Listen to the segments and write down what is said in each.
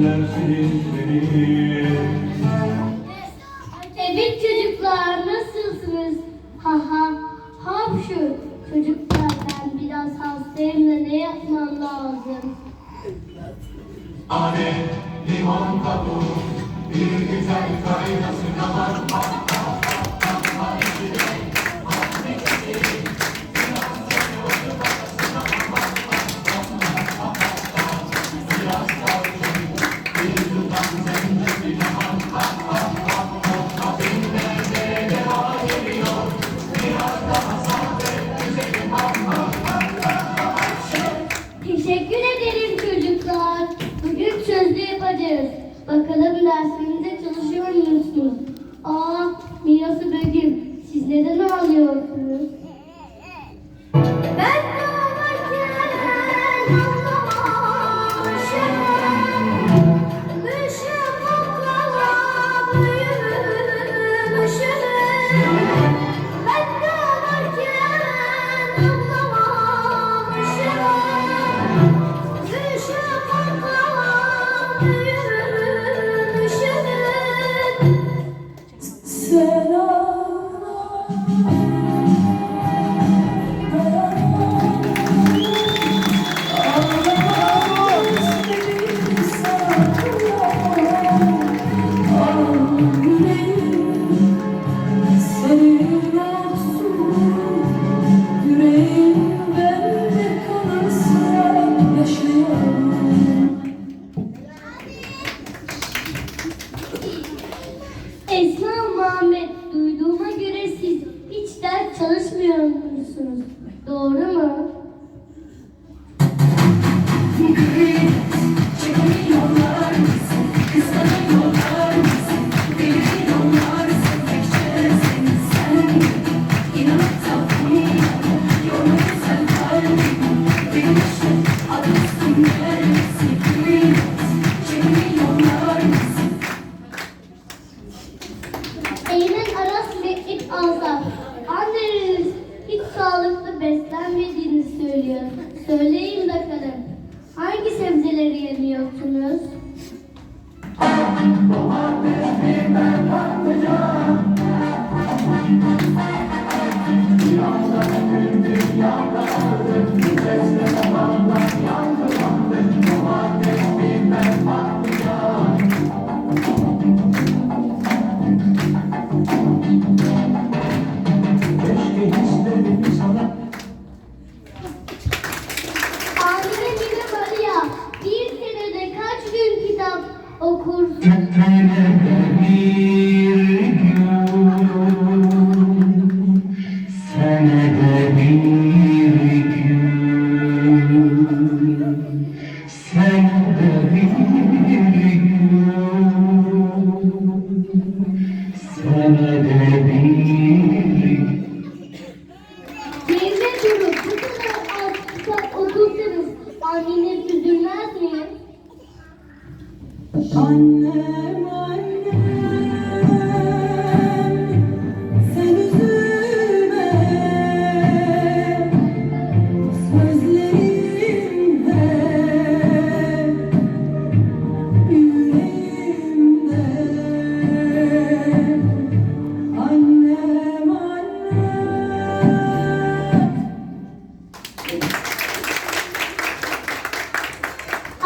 göndersin beni. Tebrik çocuklar nasılsınız? Ha ha hapşu çocuklar ben biraz hastayım da ne yapmam lazım? Abi limon kabuğu bir güzel kaynasın aman bak. buradayız. Bakalım derslerinize çalışıyor musunuz? Aa, Miras Begüm, siz neden ağlıyorsunuz? Ben Esma Muhammed, duyduğuma göre siz hiç ders çalışmıyor musunuz?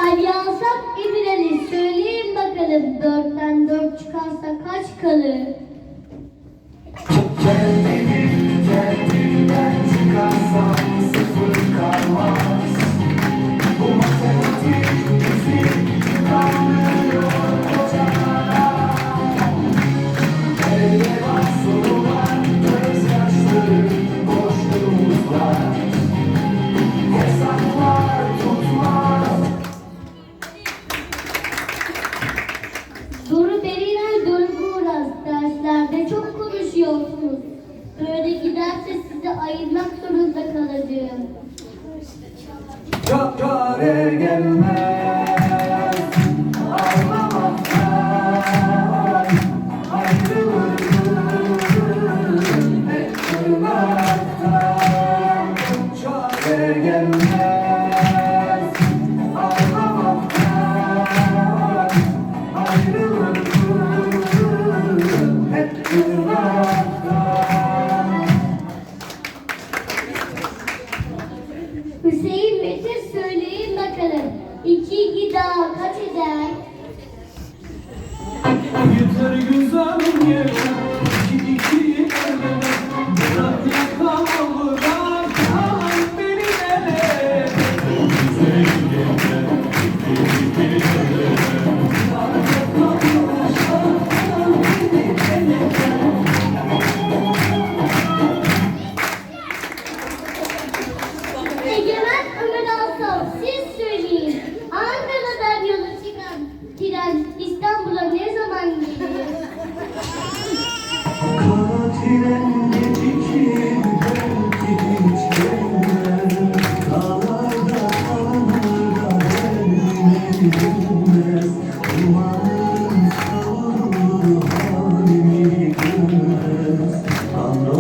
Haydi alsak İbreli söyleyin bakalım dörtten dört çıkarsa kaç kalır?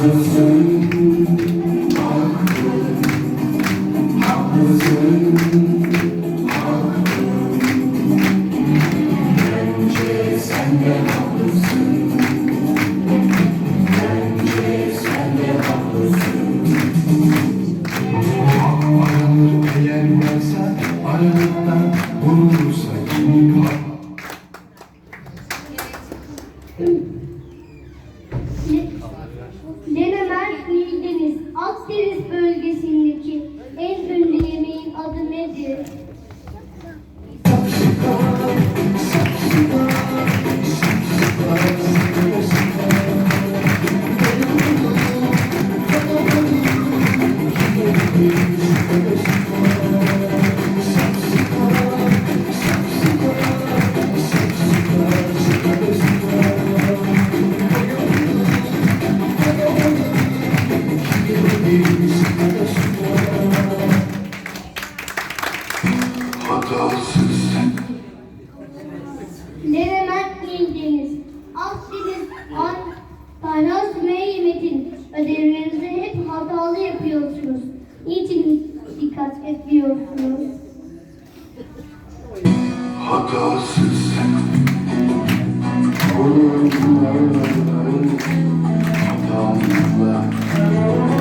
to see. Hatasız. Devemet bildiniz. Az bilin, an Tanrı Sümeyye Yemet'in ödevlerinizi hep hatalı yapıyorsunuz. Niçin dikkat etmiyorsunuz? Hatasız. Hatamla.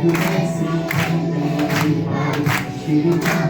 Tudo é sempre, sempre, sempre, sempre,